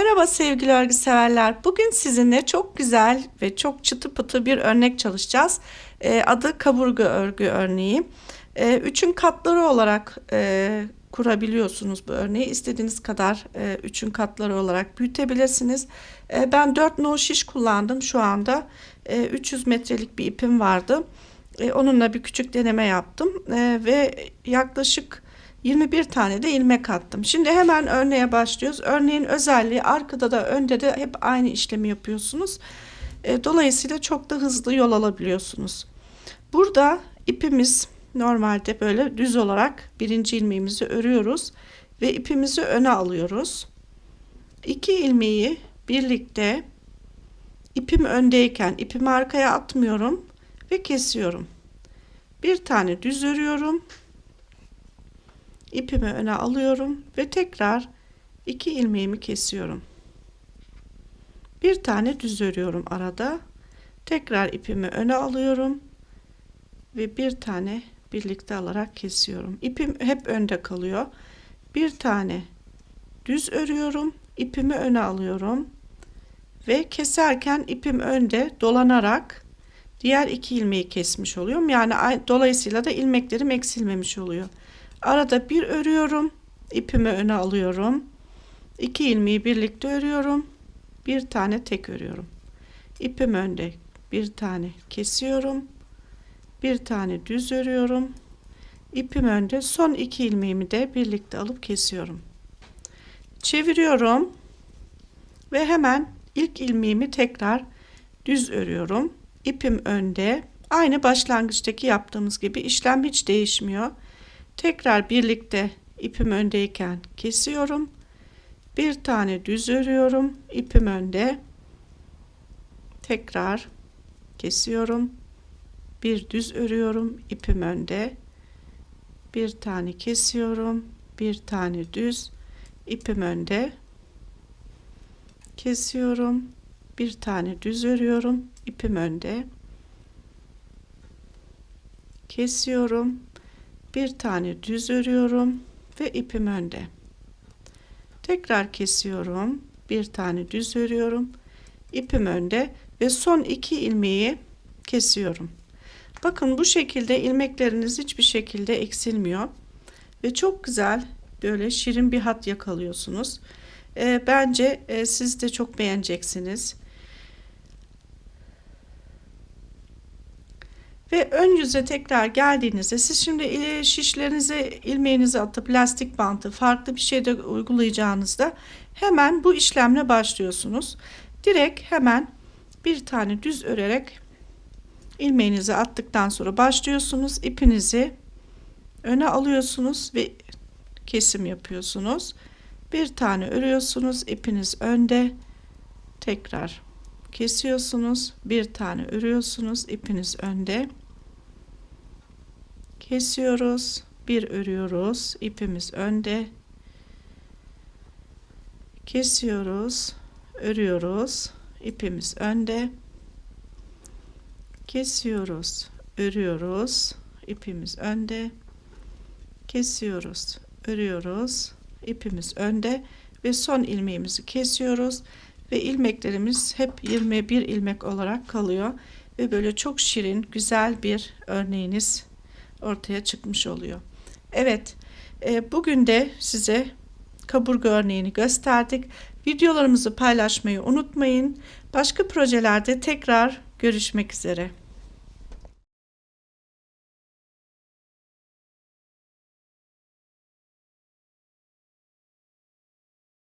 Merhaba sevgili örgü severler. Bugün sizinle çok güzel ve çok çıtı pıtı bir örnek çalışacağız. Ee, adı kaburga örgü örneği. Ee, üçün katları olarak e, kurabiliyorsunuz bu örneği. İstediğiniz kadar e, üçün katları olarak büyütebilirsiniz. E, ben 4 no şiş kullandım şu anda. E, 300 metrelik bir ipim vardı. E, onunla bir küçük deneme yaptım e, ve yaklaşık 21 tane de ilmek attım. Şimdi hemen örneğe başlıyoruz. Örneğin özelliği arkada da önde de hep aynı işlemi yapıyorsunuz. E, dolayısıyla çok da hızlı yol alabiliyorsunuz. Burada ipimiz normalde böyle düz olarak birinci ilmeğimizi örüyoruz ve ipimizi öne alıyoruz. İki ilmeği birlikte ipim öndeyken ipimi arkaya atmıyorum ve kesiyorum. Bir tane düz örüyorum ipimi öne alıyorum ve tekrar iki ilmeğimi kesiyorum. Bir tane düz örüyorum arada. Tekrar ipimi öne alıyorum ve bir tane birlikte alarak kesiyorum. İpim hep önde kalıyor. Bir tane düz örüyorum, ipimi öne alıyorum ve keserken ipim önde dolanarak diğer iki ilmeği kesmiş oluyorum. Yani dolayısıyla da ilmeklerim eksilmemiş oluyor. Arada bir örüyorum. ipimi öne alıyorum. İki ilmeği birlikte örüyorum. Bir tane tek örüyorum. İpim önde. Bir tane kesiyorum. Bir tane düz örüyorum. İpim önde. Son iki ilmeğimi de birlikte alıp kesiyorum. Çeviriyorum. Ve hemen ilk ilmeğimi tekrar düz örüyorum. İpim önde. Aynı başlangıçtaki yaptığımız gibi işlem hiç değişmiyor. Tekrar birlikte ipim öndeyken kesiyorum. Bir tane düz örüyorum. ipim önde. Tekrar kesiyorum. Bir düz örüyorum. ipim önde. Bir tane kesiyorum. Bir tane düz. ipim önde. Kesiyorum. Bir tane düz örüyorum. ipim önde. Kesiyorum bir tane düz örüyorum ve ipim önde. Tekrar kesiyorum. Bir tane düz örüyorum. ipim önde ve son iki ilmeği kesiyorum. Bakın bu şekilde ilmekleriniz hiçbir şekilde eksilmiyor. Ve çok güzel böyle şirin bir hat yakalıyorsunuz. E, bence e, siz de çok beğeneceksiniz. Ve ön yüze tekrar geldiğinizde siz şimdi şişlerinize ilmeğinizi atıp lastik bantı farklı bir şeyde uygulayacağınızda hemen bu işlemle başlıyorsunuz. Direkt hemen bir tane düz örerek ilmeğinizi attıktan sonra başlıyorsunuz. ipinizi öne alıyorsunuz ve kesim yapıyorsunuz. Bir tane örüyorsunuz. ipiniz önde. Tekrar kesiyorsunuz. Bir tane örüyorsunuz. ipiniz önde kesiyoruz. Bir örüyoruz. İpimiz önde. Kesiyoruz. Örüyoruz. İpimiz önde. Kesiyoruz. Örüyoruz. İpimiz önde. Kesiyoruz. Örüyoruz. İpimiz önde. Ve son ilmeğimizi kesiyoruz. Ve ilmeklerimiz hep 21 ilmek olarak kalıyor. Ve böyle çok şirin güzel bir örneğiniz ortaya çıkmış oluyor. Evet, e, bugün de size kaburga örneğini gösterdik. Videolarımızı paylaşmayı unutmayın. Başka projelerde tekrar görüşmek üzere.